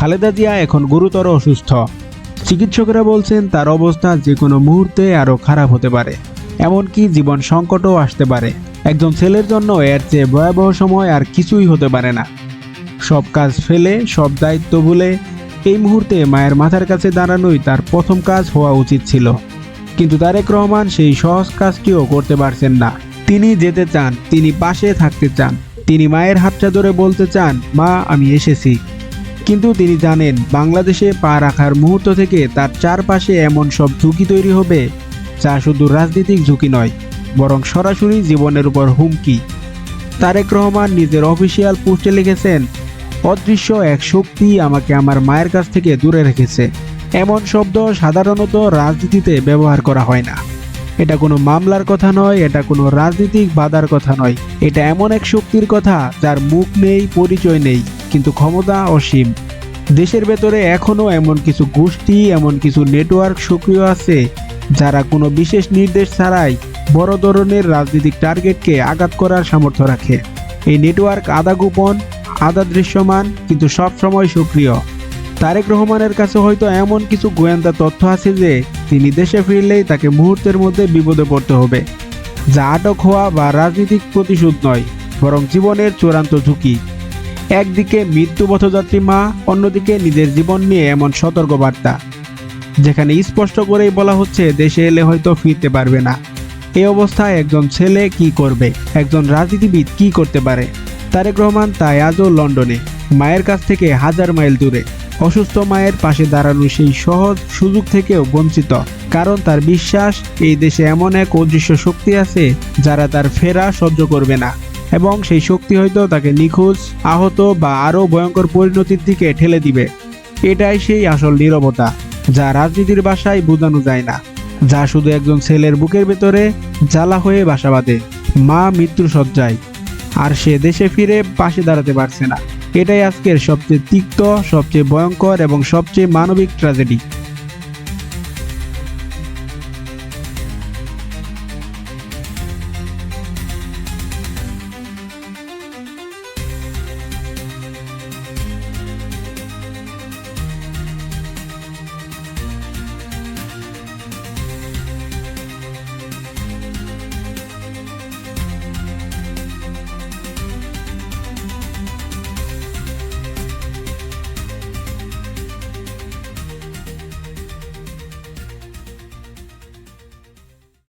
খালেদা জিয়া এখন গুরুতর অসুস্থ। চিকিৎসকেরা বলছেন তার অবস্থা যে কোনো মুহূর্তে আরও খারাপ হতে পারে, এমনকি জীবন সংকটও আসতে পারে। একজন ছেলের জন্য এর চেয়ে ভয়াবহ সময় আর কিছুই হতে পারে না। সব কাজ ফেলে, সব দায়িত্ব ভুলে এই মুহূর্তে মায়ের মাথার কাছে দাঁড়ানোই তার প্রথম কাজ হওয়া উচিত ছিল। কিন্তু তারেক রহমান সেই সহজ কাজটিও করতে পারছেন না। তিনি যেতে চান, তিনি পাশে থাকতে চান, তিনি মায়ের হাতটা ধরে বলতে চান, মা, আমি এসেছি। কিন্তু তিনি জানেন, বাংলাদেশে পা রাখার মুহূর্ত থেকে তার চারপাশে এমন সব ঝুঁকি তৈরি হবে, যা শুধু রাজনৈতিক ঝুঁকি নয়, বরং সরাসরি জীবনের উপর হুমকি। তারেক রহমান নিজের অফিসিয়াল পোস্টে লিখেছেন, অদৃশ্য এক শক্তি আমাকে আমার মায়ের কাছ থেকে দূরে রেখেছে। এমন শব্দ সাধারণত রাজনীতিতে ব্যবহার করা হয় না। এটা কোনো মামলার কথা নয়, এটা কোনো রাজনৈতিক বাধার কথা নয়। এটা এমন এক শক্তির কথা যার মুখ নেই, পরিচয় নেই। কিন্তু ক্ষমতা অসীম। দেশের ভেতরে এখনও এমন কিছু গোষ্ঠী, এমন কিছু নেটওয়ার্ক সক্রিয় আছে, যারা কোনো বিশেষ নির্দেশ ছাড়াই বড় ধরনের রাজনৈতিক টার্গেটকে আঘাত করার সামর্থ্য রাখে। এই নেটওয়ার্ক আধা গোপন, আধা দৃশ্যমান, কিন্তু সব সময় সক্রিয়। তারেক রহমানের কাছে হয়তো এমন কিছু গোয়েন্দা তথ্য আছে যে, তিনি দেশে ফিরলেই তাকে মুহূর্তের মধ্যে বিপদে পড়তে হবে, যা আটক হওয়া বা রাজনৈতিক প্রতিশোধ নয়, বরং জীবনের চূড়ান্ত ঝুঁকি। একদিকে মৃত্যু পথযাত্রী মা, অন্যদিকে নিজের জীবন নিয়ে এমন সতর্কবার্তা। যেখানে স্পষ্ট করেই বলা হচ্ছে, দেশে এলে হয়তো ফিরতে পারবে না। এই অবস্থায় একজন ছেলে কি করবে? একজন রাজনীতিবিদ কি করতে পারে? তারেক রহমান তাই আজও লন্ডনে, মায়ের কাছ থেকে হাজার মাইল দূরে। অসুস্থ মায়ের পাশে দাঁড়ানো সেই সহজ সুযোগ থেকেও বঞ্চিত। কারণ তার বিশ্বাস, এই দেশে এমন এক অদৃশ্য শক্তি আছে, যারা তার ফেরা সহ্য করবে না। এবং সেই শক্তি হয়তো তাকে নিখোঁজ, আহত বা আরও ভয়ঙ্কর পরিণতির দিকে ঠেলে দিবে। এটাই সেই আসল নীরবতা, যা রাজনীতির বাসায় বোঝানো যায় না, যা শুধু একজন ছেলের বুকের ভেতরে জ্বালা হয়ে বাসা বাঁধে, মা মৃত্যু সজ্জায় আর সে দেশে ফিরে পাশে দাঁড়াতে পারছে না। এটাই আজকের সবচেয়ে তিক্ত, সবচেয়ে ভয়ঙ্কর এবং সবচেয়ে মানবিক ট্র্যাজেডি